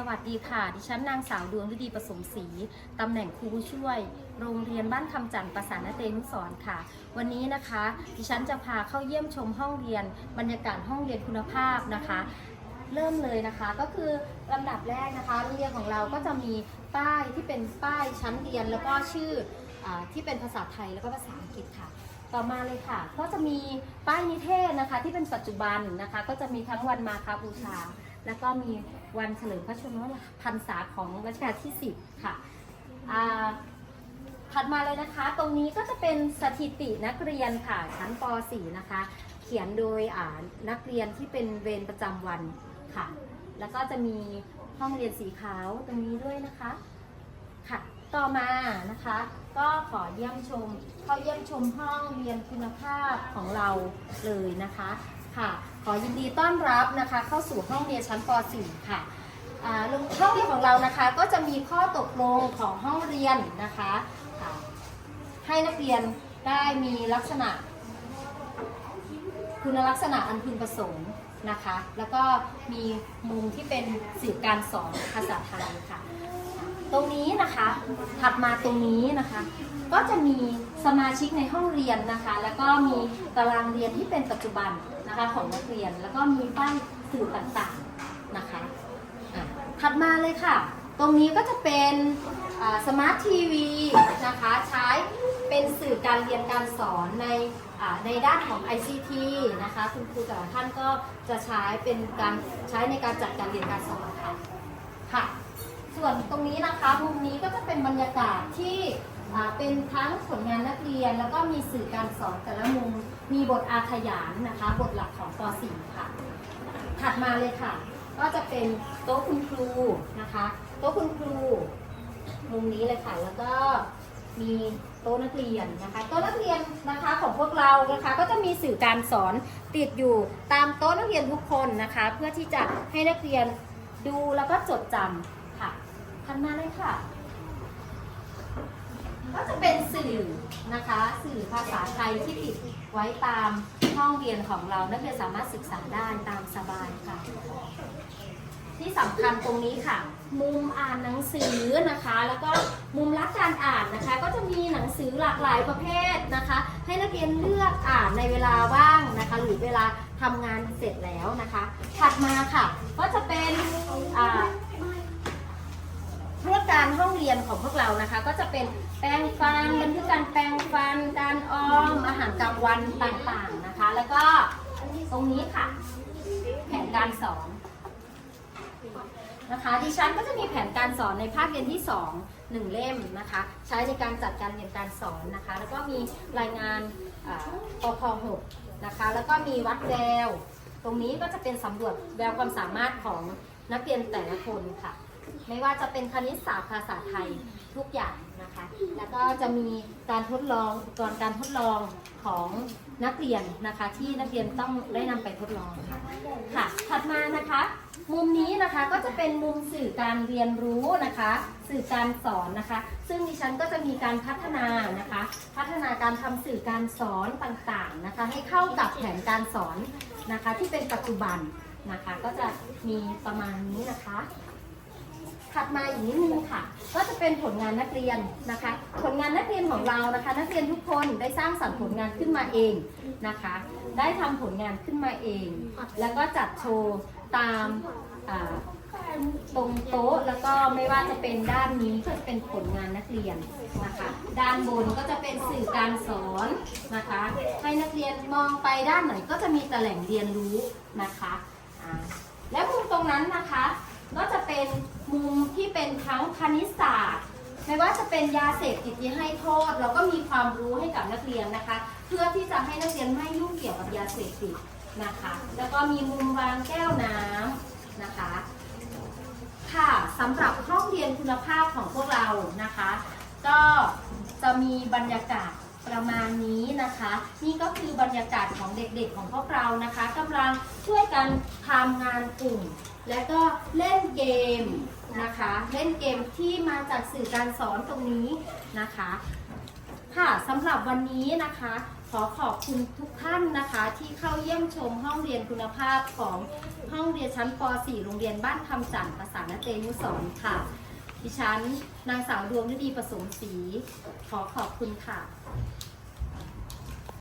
สวัสดีค่ะ ดิฉันนางสาวดวงฤดีประสมศรีตำแหน่งครูผู้ช่วย โรงเรียนบ้านคำจันทร์ประสานเตนุสรณ์ค่ะ วันนี้นะคะ ดิฉันจะพาเข้าเยี่ยมชมห้องเรียน บรรยากาศห้องเรียนคุณภาพนะคะ เริ่มเลยนะคะก็คือลำดับแรกนะคะโรงเรียนของเราก็จะมีป้ายที่เป็นป้ายชั้นเรียนแล้วก็ชื่ออที่เป็นภาษาไทยแล้วก็ภาษาอังกฤษค่ะต่อมาเลยค่ะ ก็จะมีป้ายนิเทศนะคะที่เป็นปัจจุบันนะคะ ก็จะมีทั้งวันมาคาบูชา แล้วก็มีวันเฉลิมพระชนมพรรษาของรัชกาลที่ 10 ค่ะถัดมาเลยนะคะ ตรงนี้ก็จะเป็นสถิตินักเรียนค่ะ ชั้นป .4 นะคะ เขียนโดยนักเรียนที่เป็นเวรประจำวันค่ะ แล้วก็จะมีห้องเรียนสีขาวตรงนี้ด้วยนะคะค่ะ ต่อมานะคะ ก็ขอเยี่ยมชม เข้าเยี่ยมชมห้องเรียนคุณภาพของเราเลยนะคะค่ะ ขอยินดีต้อนรับนะคะเข้าสู่ห้องเรียนชั้นป .4 ค่ะอ่าโรงห้องเรียนของเรานะคะก็จะมีข้อตกลงของห้องเรียนนะคะคะให้นักเรียนได้มีลักษณะ คุณลักษณะอันพึงประสงค์นะคะ แล้วก็มีมุมที่เป็นสื่อการสอนภาษาไทยค่ะ ตรงนี้นะคะถัดมาตรงนี้นะคะ ก็จะมีสมาชิกในห้องเรียนนะคะ แล้วก็มีตารางเรียนที่เป็นปัจจุบัน นะคะของนักเรียนแล้วก็มีป้ายสื่อต่างๆนะคะะถัดมาเลยค่ะ ตรงนี้ก็จะเป็นสมาร์ททีวีนะคะใช้เป็นสื่อการเรียนการสอนในในด้านของ ICT นะคะ คุณครูแต่ละท่านก็จะใช้เป็นการใช้ในการจัดการเรียนการสอนค่ะค่ะ ส่วนตรงนี้นะคะมุมนี้ก็จะเป็นบรรยากาศที่เป็นทั้งผลงานนักเรียน แล้วก็มีสื่อการสอนแต่ละมุม มีบทอาขยานนะคะ บทหลักของป .4 ค่ะ ถัดมาเลยค่ะ ก็จะเป็นโต๊ะคุณครูนะคะ โต๊ะคุณครูมุมนี้เลยค่ะ แล้วก็มีโต๊ะนักเรียนนะคะ โต๊ะนักเรียนนะคะของพวกเรานะคะ ก็จะมีสื่อการสอนติดอยู่ตามโต๊ะนักเรียนทุกคนนะคะ เพื่อที่จะให้นักเรียนดูแล้วก็จดจำค่ะถัดมาเลยค่ะ ก็จะเป็นสื่อนะคะ สื่อภาษาไทยที่ติดไว้ตามห้องเรียนของเรา นักเรียนสามารถศึกษาได้ตามสบายค่ะ ที่สำคัญตรงนี้ค่ะ มุมอ่านหนังสือนะคะ แล้วก็มุมรักการอ่านนะคะ ก็จะมีหนังสือหลากหลายประเภทนะคะ ให้นักเรียนเลือกอ่านในเวลาว่างนะคะ หรือเวลาทำงานเสร็จแล้วนะคะ ถัดมาค่ะ ก็จะเป็นอ่า การห้องเรียนของพวกเรานะคะ ก็จะเป็นแปรงฟันบันทึกการแปรงฟัน การออมอาหารกลางวันต่างๆนะคะ แล้วก็ตรงนี้ค่ะ แผนการสอนนะคะดิฉันก็จะมีแผนการสอนในภาคเรียนที่ 2 1 เล่มนะคะ ใช้ในการจัดการเรียนการสอนนะคะ แล้วก็มีรายงานอ่าปพ6นะคะ แล้วก็มีวัดแวว ตรงนี้ก็จะเป็นสำรวจแววความสามารถของนักเรียนแต่ละคนค่ะ ไม่ว่าจะเป็นคณิตศาสตร์ภาษาไทยทุกอย่างนะคะ แล้วก็จะมีการทดลองอุปกรณ์การทดลองของนักเรียนนะคะ ที่นักเรียนต้องได้นำไปทดลองค่ะค่ะถัดมานะคะ มุมนี้นะคะก็จะเป็นมุมสื่อการเรียนรู้นะคะ สื่อการสอนนะคะ ซึ่งดิฉันก็จะมีการพัฒนานะคะ พัฒนาการทำสื่อการสอนต่างๆนะคะ ให้เข้ากับแผนการสอนนะคะ ที่เป็นปัจจุบันนะคะ ก็จะมีประมาณนี้นะคะ ถัดมาอีกนิดนึงค่ะ ก็จะเป็นผลงานนักเรียนนะคะ ผลงานนักเรียนของเรานะคะ นักเรียนทุกคนได้สร้างสรรค์ผลงานขึ้นมาเองนะคะ ได้ทำผลงานขึ้นมาเอง แล้วก็จัดโชว์ตามตรงโต๊ะแล้วก็ไม่ว่าจะเป็นด้านนี้ก็จะเป็นผลงานนักเรียนนะคะ ด้านบนก็จะเป็นสื่อการสอนนะคะ ให้นักเรียนมองไปด้านไหนก็จะมีแต่แหล่งเรียนรู้นะคะ และมุมตรงนั้นนะคะ ก็จะเป็น มุมที่เป็นทั้งคณิตศาสตร์ ไม่ว่าจะเป็นยาเสพติดที่ให้โทษ เราก็มีความรู้ให้กับนักเรียนนะคะ เพื่อที่จะให้นักเรียนไม่ยุ่งเกี่ยวกับยาเสพติดนะคะ แล้วก็มีมุมวางแก้วน้ำนะคะ ค่ะสำหรับห้องเรียนคุณภาพของพวกเรานะคะ ก็จะมีบรรยากาศประมาณนี้นะคะ นี่ก็คือบรรยากาศของเด็กๆของพวกเรานะคะกำลังช่วยกันทำงานกลุ่ม และก็เล่นเกมนะคะ เล่นเกมที่มาจากสื่อการสอนตรงนี้นะคะ ค่ะสำหรับวันนี้นะคะ ขอขอบคุณทุกท่านนะคะ ที่เข้าเยี่ยมชมห้องเรียนคุณภาพของห้องเรียนชั้นป .4 โรงเรียนบ้านคำจันทร์ประสานเตนุสรณ์ค่ะ ดิฉันนางสาวดวงฤดีประสมศรีขอขอบคุณค่ะ